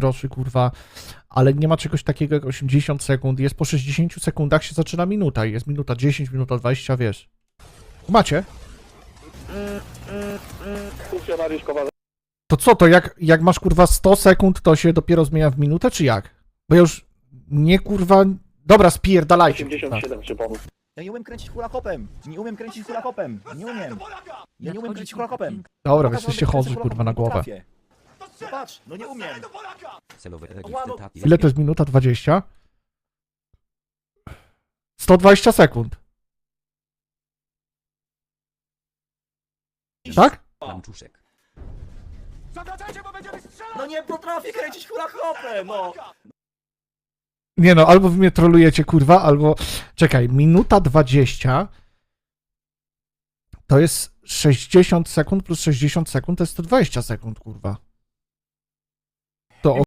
groszy, kurwa, ale nie ma czegoś takiego jak 80 sekund. Jest po 60 sekundach się zaczyna minuta i jest minuta 10, minuta 20, wiesz. Macie? Funkcjonariusz To co, to jak, jak masz kurwa 100 sekund, to się dopiero zmienia w minutę, czy jak? Bo ja już nie kurwa. Dobra, spierdalajcie. kurwa. 87 czy pomóc. Ja nie umiem kręcić hulakopem! Nie umiem kręcić hulakopem! Nie umiem! Ja nie umiem kręcić hulakopem! Dobra, wy jesteście chorzy kurwa na głowę. potrafię. Zobacz, no nie umiem! Celowe. Ile to jest minuta 20? 120 sekund. Tak? Kłamczuszek. No nie potrafię kręcić hulakopem, no! Nie no, albo wy mnie trolujecie, kurwa, albo... Czekaj, minuta 20 to jest 60 sekund plus 60 sekund to jest 120 sekund, kurwa.